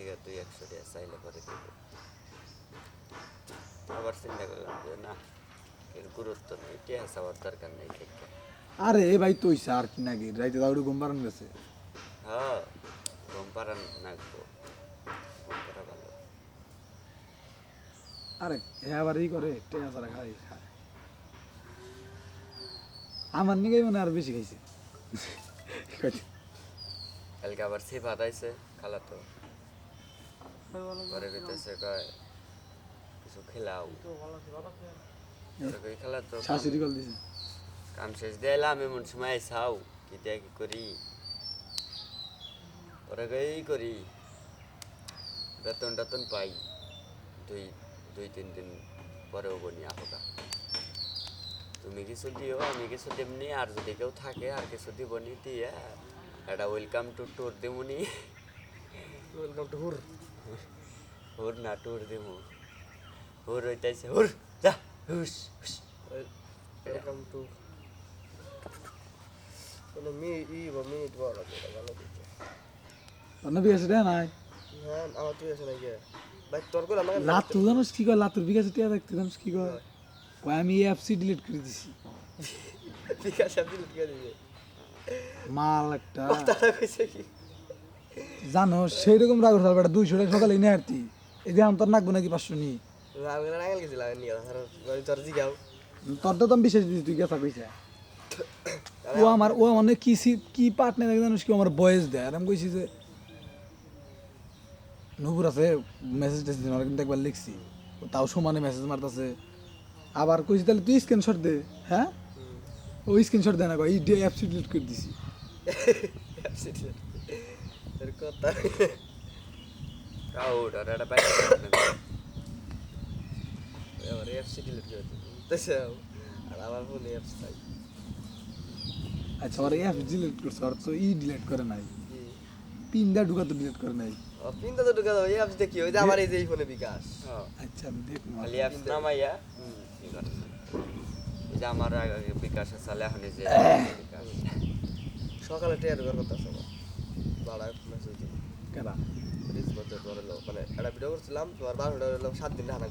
থেকে দুই একশো টাকা চাইলে করে দিব। আবার চিন্তা করলাম যে না এর গুরুত্ব নেই টিয়া চাওয়ার দরকার নেই ঠিক আরে এ ভাই তৈছে আর কি নাকি? রাইতে দাউড়ি ঘুম গেছে হ্যাঁ ঘুম নাকবো। ঘুম পাড়া ভালো। আরে এ আবার ই করে টেয়া সারা খাই খায়। আমার নিকে মানে আর বেশি খাইছে। কালকে আবার সে বাদাইছে খালা তো। ঘরে ভিতরে কয় কিছু খেলাও। খেলা তো কাম- শাশুড়ি কল দিছে। কাম শেষ দিলাম এমন সময় চাও কি দিয়া কি করি? পরে এই করি বেতন টেতন পাই দুই দুই তিন দিন পরেও বনি আহোগা। তুমি কিছু দিও আমি কিছু দিমনি আর যদি কেউ থাকে আর কিছু দিবনি দিয়ে এটা ওয়েলকাম টু ট্যুর দিমুনি। ওয়েলকাম টু হুর না ট্যুর দিমু হুর হইতাইছে হুর যা হুস হুস ওয়েলকাম টু মানে মি ই বা মি বড় লাগে ভালো দিতে না বিকাশে দেয় নাই হ্যাঁ আমার তুই আছে নাকি ভাই তোর করে আমাকে লাতুর জানোস কি কয় লাতুর বিকাশে টিয়া দেখতে জানোস কি কয় কয় আমি এই অ্যাপসি ডিলিট করে দিছি বিকাশ আপনি লিখে দিবে মাল একটা তারা কইছে কি জানো সেই রকম রাগ উঠাল বেটা দুইশো টাকা সকালে নিয়ে আরতি এই যে তোর নাকবো নাকি পাঁচশো নিয়ে আর তোর তো আমি বিশ্বাস দিছি তুই গেছা পয়সা ও আমার ও মানে কি কি পার্ট নেই দেখে জানিস কি? আমার বয়েস দেয়। আর আমি কইছি যে নবুর আছে মেসেজ টেসেজ আমার কিন্তু একবার লিখছি। তাও সমানে মেসেজ মারতাছে। আবার কইছি তাহলে তুই স্ক্রিনশট দে। হ্যাঁ? ও স্ক্রিনশট দেয় না কই এই অ্যাপস ডিলিট করে দিছি। তোর কথা কাউড আর এটা বাইরে এবার এফসি ডিলিট করে তাইছে আর আমার ফোনে এফস নাই আচ্ছা আমার অ্যাপস ডিলিট করছে আর তো ই ডিলিট করে নাই পিনটা ঢুকা তো ডিলিট করে নাই ও পিনটা তো ঢুকা দাও এফস দেখি ওই যে আমার এই যে ফোনে বিকাশ আচ্ছা আমি দেখব খালি অ্যাপস নামাইয়া যে আমার বিকাশ চালে এখন এই যে বিকাশ সকালে টেয়ার বের করতে আসো বাড়া মেসেজ দিই বছর মানে একটা ভিডিও করছিলাম তোমার হলো সাত দিন হানা